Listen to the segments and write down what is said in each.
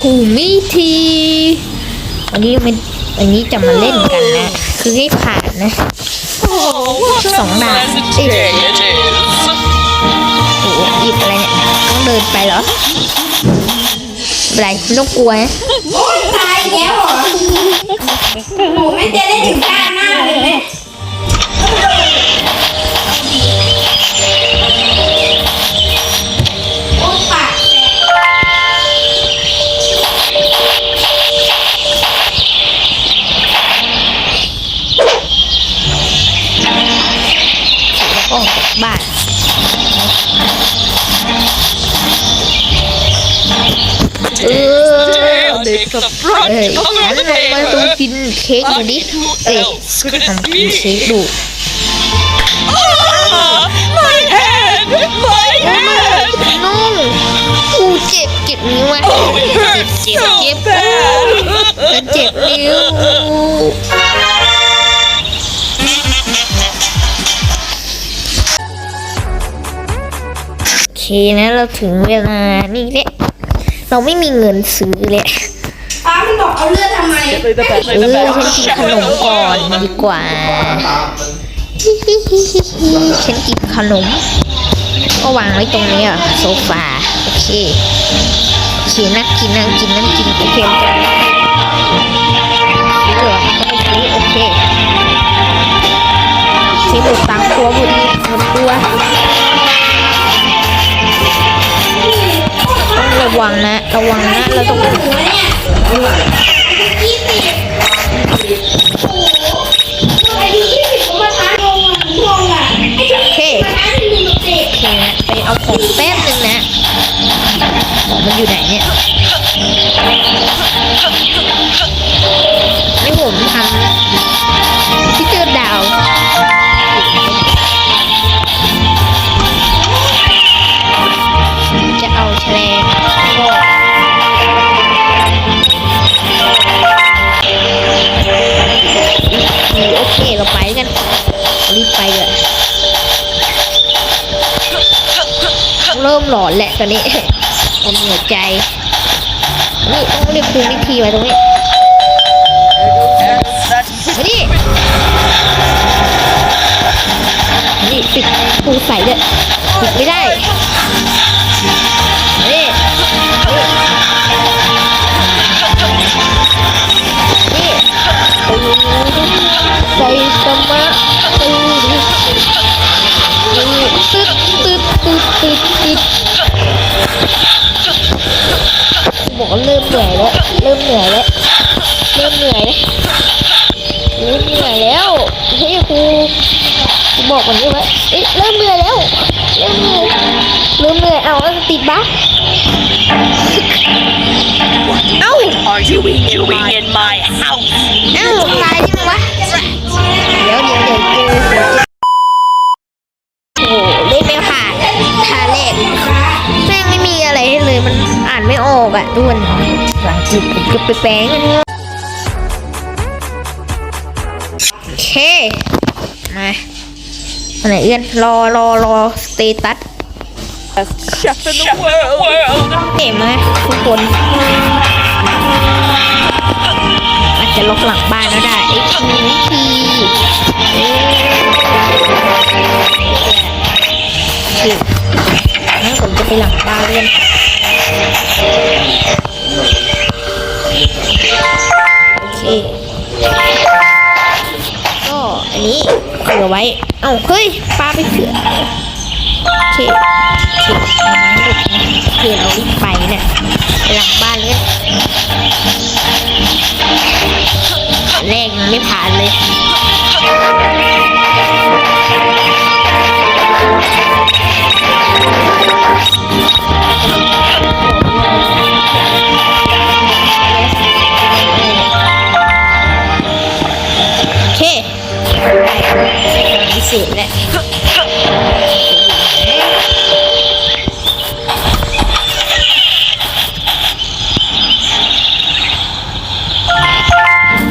ผูมิทีวันนี้มันวันนี้จะมาเล่นกันนะ คือให้ผ่านนะสองด่าน pleasant day it is. โอ้โหหยิบอะไรเนี่ยต้องเดินไปเหรอไม่เป็นไรไม่ต้องกลัวนะโอ้ยตายอีกแล้วเหรอหนูไม่จะได้ถึงด้าน บ้านเออ I'll take the front เอ้ย of งั้น the ลงมาดู paper. กินเค้กดูดิเอ้ยทำกินเค้กดู Ah, my head! My head! น้องกูเจ็บเจ็บนิ้วอะ Oh, it hurts เจ็บ so เจ็บ bad. ฉันเจ็บนิ้ว นะเราถึงเวลานี่แหละเราไม่มีเงินซื้อเลยป้ามันบอกเอาเลือดทำไมเออฉันกินขนมก่อนดีกว่าฉันกินขนม ก็วางไว้ตรงนี้อะโซฟาโอเคโอเคนั่งกินนั่งกินนั่งกินโอเคมันจะซื้อเหรอก็ไม่ซื้อโอเคโอเคหมดตังค์ตัวหมดหมดตัว ต้องระวังนะ ระวังนะ เราต้องหัวเนี่ยยี่สิบโอ้โหไอ้ที่ยี่สิบผมมาทานงงอะงงอะไอ้ที่สิบมาทานหนึ่งเด็กโอเคนะไปเอาของแป๊บนึงนะ มันอยู่ไหนเนี่ย โอเคเราไปกัน รีบไปเลยเริ่มหลอนแหละตอนนี้ผมเหนื่อยใจ นี่ต้องเรียกครูวิธีไว้ตรงนี้นี่นี่ปิดครูใส่เลยปิดไม่ได้ กว่าเริ่มเหนื่อยแล้ว เริ่มเหนื่อยแล้ว เริ่มเหนื่อยแล้วเริ่มเหนื่อยแล้ว เฮ้ยครูครูบอกวันนี้ว่าเอ๊ะเริ่มเหนื่อยแล้ว เริ่มเหนื่อยเริ่มเหนื่อย เอาเอาติดบั๊กเอ้า Are you doing in my house? เอ้าตาย อ่านไม่ออกอะทุกคนหลังจิตผมจะไปแปลงกันเถอะโอเค มาอันไหนเอื้อนรอรอรอสเตตัส Chef in the world. เห็นไหมทุกคนอาจจะล็อกหลังบ้านก็ได้ไอ้ทีวิธีเอ๊ะโอเคงั้นผมจะไปหลังบ้านเล่น นี้เผื่อไว้ เอ้าเฮ้ยปลาไปเผื่อโอเคโอเคเอาไม้หลุดนะโอเคเรารีบไปเนี่ยหลังบ้านเลยแรกยังไม่ผ่านเลย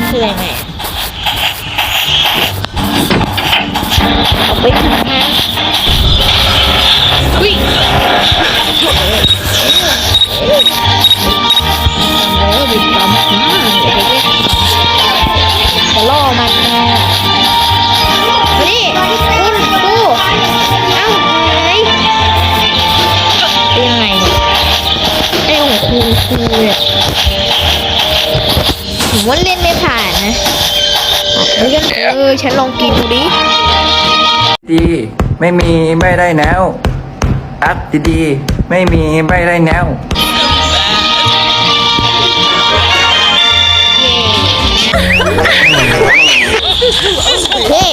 คืออะไรเนี่ยเอาไปทำงาน ครูเนี่ยผมว่าเล่นไม่ผ่านนะเดี๋ยวกันเออฉันลองกินดูดิดีไม่มีไม่ได้แนวอัพดีๆไม่มีไม่ได้แนวเฮ้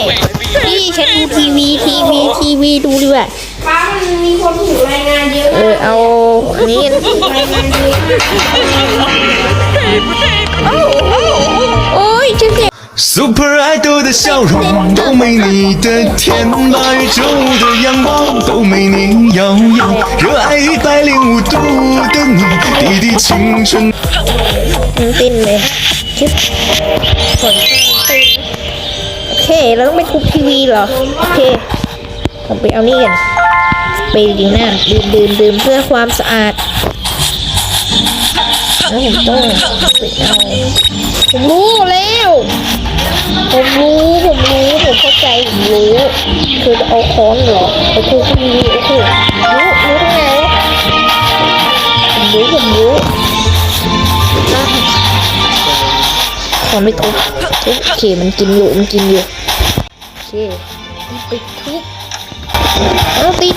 นี่ฉันดูทีวีทีวีทีวีดูดีกว่าป้ามันมี คนถูกรายงานเยอะ เออเอาอันนี้ รายงานเยอะ โอ้ยฉันเจ็บ Super Idol 的笑容都没你的甜，八月正午的阳光都没你耀眼，热爱一百零五度的你，滴滴青春。 มันติ้นเลยชิบผลติ้นโอเค เราต้องไปทุบทีวีเหรอ โอเคผมไปเอานี่กัน ไปดีนะดื่มดื่มดื่มเพื่อความสะอาดแล้วผมต้องไปเอาผมรู้แล้วผมรู้ผมรู้ผมเข้าใจผมรู้คือเอาค้อนหรอไปทุบทีวีโอเครู้รู้ตรงไหนผมรู้ผมรู้ขอไม่ทุบทุบโอเคมันกินอยู่มันกินอยู่โอเคนี่ไปทุบเอาติด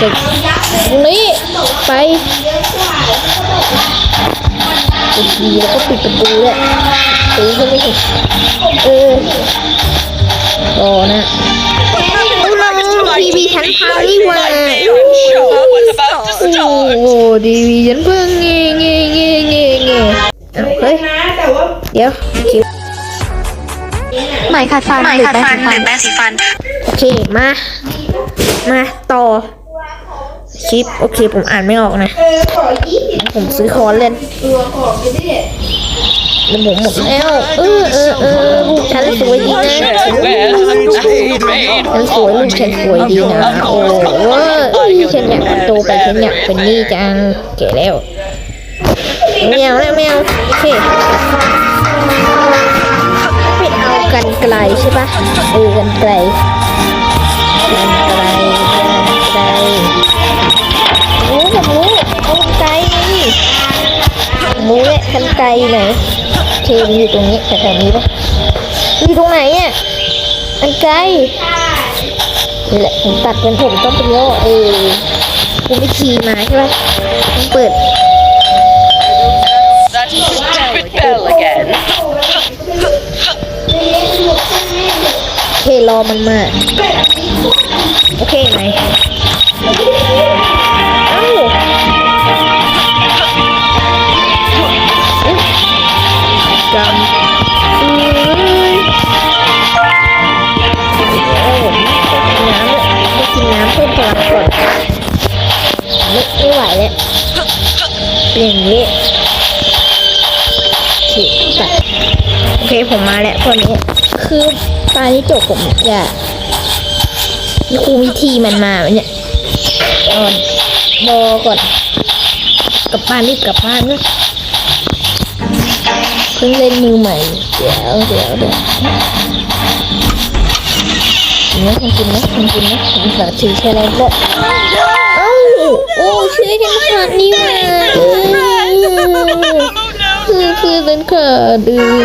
จากตรงนี้ไปกดดีแล้วก็ปิดประตูด้วยตีใช่ไหมเออรอนะทีวีฉันพังนี่หว่า Show was about to โอ้ start. โหทีวีฉันเพิ่งเงเงเงเงเงเอาเฮ้ยนะแต่ว่าเดี๋ยวคิวไหมขัดฟันหรือแปรงสีฟัน โอเค มา มา ต่อ คลิป โอเค ผมอ่านไม่ออกนะ ผมซื้อคอนเล่นตัวขอไปดิแล้วผมหมดแล้ว เออเออเออลูกฉันสวยดีนะฉันสวยลูกฉันสวยดีนะ โอ้ยฉันอยากโตไปฉันอยากเป็นนี่จังเก๋แล้วแมวแล้วแมวโอเคไม่เอากันไกลใช่ปะเออกันไกล รู้แหละกันไกลไหนโอเคมันอยู่ตรงนี้แถวๆนี้ปะอยู่ตรงไหนอะกันไกลนี่แหละผมตัดเป็นผมต้องเป็นย่อเออกูไม่ขี่มาใช่ปะต้องเปิด That stupid bell again. โอเครอมันมา โอเคไหม อย่างนี้โอเคตัดโอเคผมมาแล้วตัวนี้ คือตอนนี้จบผมจะคูวิธีมันมาเนี่ยก่อนบอก่อนกลับบ้านรีบกลับบ้านนะเพิ่งเล่นมือใหม่ เดี๋ยวเดี๋ยวเดี๋ยวกินนะคุณกินนะคุณกินนะผมสาถือแค่แล้วก็เอ้า โอ้ชื่อฉันขาดนี่มาเออคือคือเป็นขาดดือ